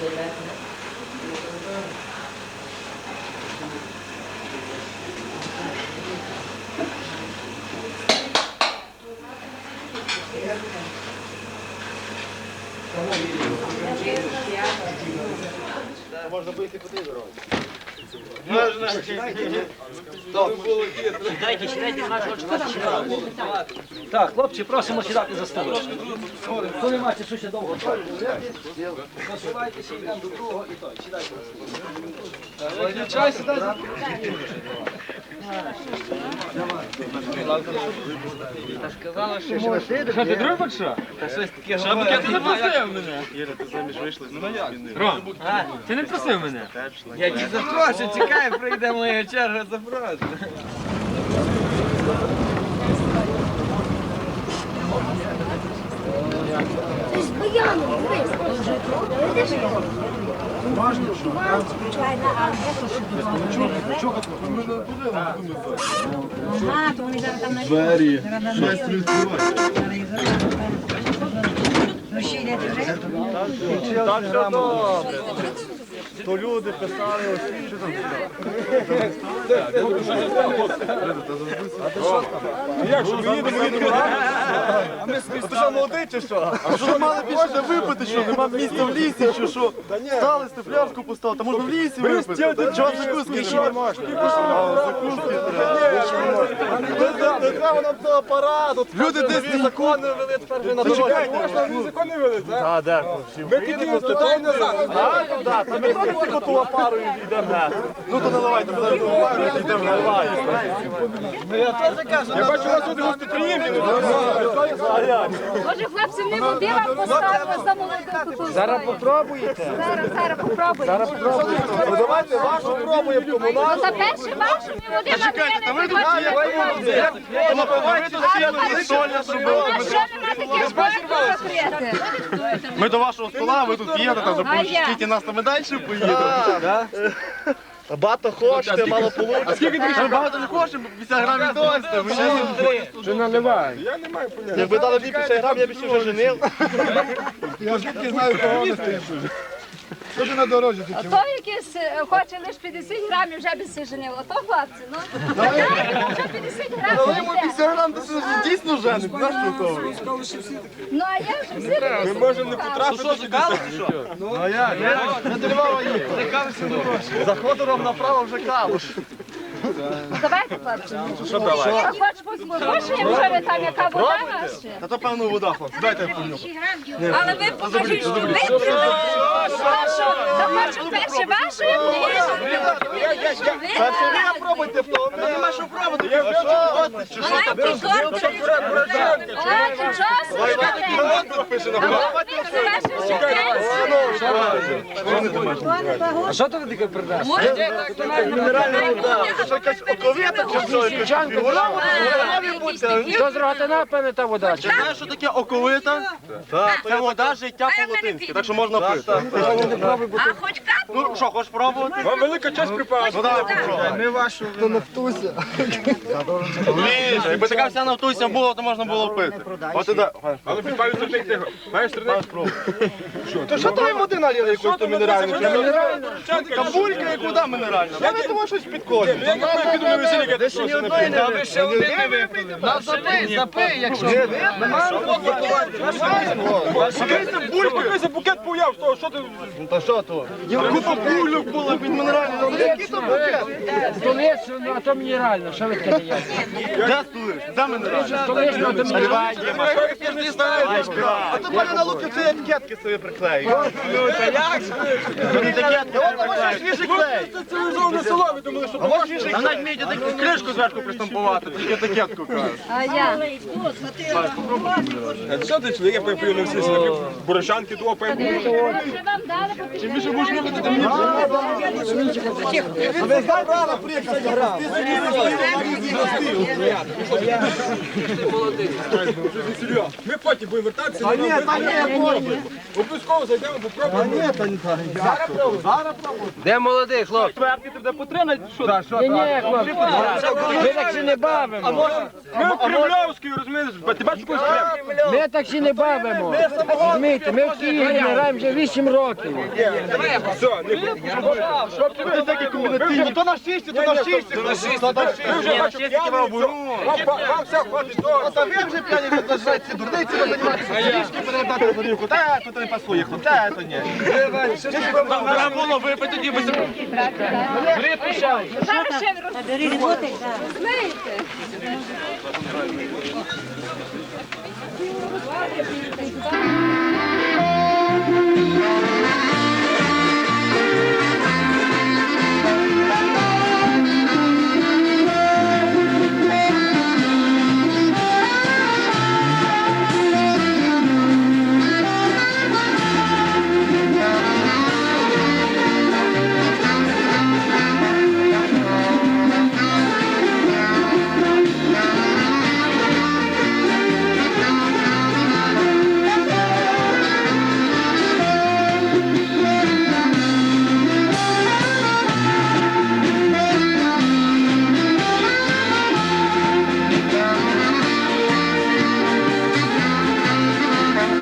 Можно आहे Можна вийти. Так, хлопці, просимо сідати за столом. Хто не має, що ще довго Посувайтеся, йдемо до другого і той. Сідайте на столом. Чай сідайте. Що, ти друг що? Що, букет ти не просив мене? Ром, а, ти не просив мене? Я ті запрошую, чекай, прийде моя черга, запрошую. Ти ж баяном, дивись. Звичайно, а Ага, то вони зараз там Двері. Ну йдете вже? Все добре. То люди писали ось що там. Як що, ми їдемо, їдемо? А ми ти що, молодий чи що? А що мали більше випити, що? Нема місця в лісі, чи що? Стали сте фляжку поставили, та можна в лісі випити. Чого закуски не можна? Закуски треба. Не треба нам цього апарату. Люди десь закони вели тепер вже на дорозі. Можна закони вели, так? Так, так. Ми тільки туди назад. Так, так. Та ми тільки ту парою йдемо. Ну то наливайте, ми наливаємо, йдемо наливаємо. Я теж я бачу, у вас тут гостеприємні. Може, хлопці, не води вам поставили за молоду. Зараз попробуєте? Зараз, зараз попробуємо. Зараз попробуємо. Ну давайте вашу пробуємо Ну, та перше вашу, ми води вам Чекайте, ви не тут є, ви напивайте, такі сольня зробили. А що нема таких закрити? Ми до вашого стола, ви тут їдете, там А нас там і далі поїдемо. Багато хочете, мало получите. А скільки ти багато не хочемо, 50 грамів досите. Вже наливай. Я не маю поняття. Якби дали мені 50 грамів, я б ще вже женив. Я звідки знаю, кого не стоїш. Що ти на дорозі А то якийсь е, хоче лише 50 грамів, вже би си женив. Ото хлопці, ну. Дайте вже 50 Дали грамів. йому йде. 50 грам, то це дійсно женить, знаєш, що то? Ну, а я вже всі Ми можемо не Що, шукали чи що? Ну а я, Я до Львова їхав. Заходором направо вже калуш. Давайте, хлопці. Що давай? Я хочу послухати, вже ви там, яка вода ваша. Та то певно вода, хлопці. Дайте я помню. Але ви покажіть, що ви прийшли. Вашу, та хочу перше вашу. Перше ви пробуйте. Нема що пробувати. Я вже що? А, ти чого? пише на А що тут таке продаж? Мінеральна вода. Що якась оковита чи що? Будьте. Що з рогатина певне та вода? Чи знаєш, що таке оковита? Так, це вода життя по-латинськи, так що можна пити. А хоч капу? Ну що, хочеш пробувати? Вам велика честь припала. Ну давай. Ми вашу. Хто нафтуся. Ліже, якби така вся нафтуся була, то можна було пити. От іде. Але підпалюй за тих тихо. Маєш стріляти? То що то води налили якусь то мінеральну? Кабулька і куди мінеральна. Я не думаю, щось підколює. На я Ще ні одної не випили. ще один не випили. Запий, запий, якщо. Покрийся, букет появ, що, ти? Та що то? Купа бульок була під мінеральну. Які то букет? Столицю, ну, а то мінерально, що ви таке даєте? Де стулиш? Де мінеральна? Столицю, а то мінерально. А то мене на луки ці етикетки собі приклеїть. Ну, та як? Етикетки От, може свіжий клей. Це цивілізоване село, ви думали, що А може свіжий клей? навіть вмієте таку кришку зверху пристампувати, тільки етикетку кажуть. А я. Що ти чоловік, я пив на всі бурашанки, то пив. Вже вам дали по Чим Ми потім будемо вертатися. А ні, та ні, ні. Обов'язково зайдемо, попробуємо. Ні, та ні, та ні. Зараз пробуй. Зараз пробуй. Де молодий хлопці? Ми так ще не бавимо. Ми кремлявський, розумієш? Ти бачиш когось? Ми так ще не бавимо. Розумієте, ми в Києві граємо вже 8 років. Все, не Ти такі комбінаційні. То на шісті, то на шісті. То на шісті. Ви вже бачу п'яний. Вам вам все хватить того. Та ви вже п'яні розважаєте, ці дурниці ви займаєтеся. Трішки передати горілку. Та, то не пасує, хлоп. Та, то ні. Треба було випити, тоді би Зараз ще розмиєте. Ні,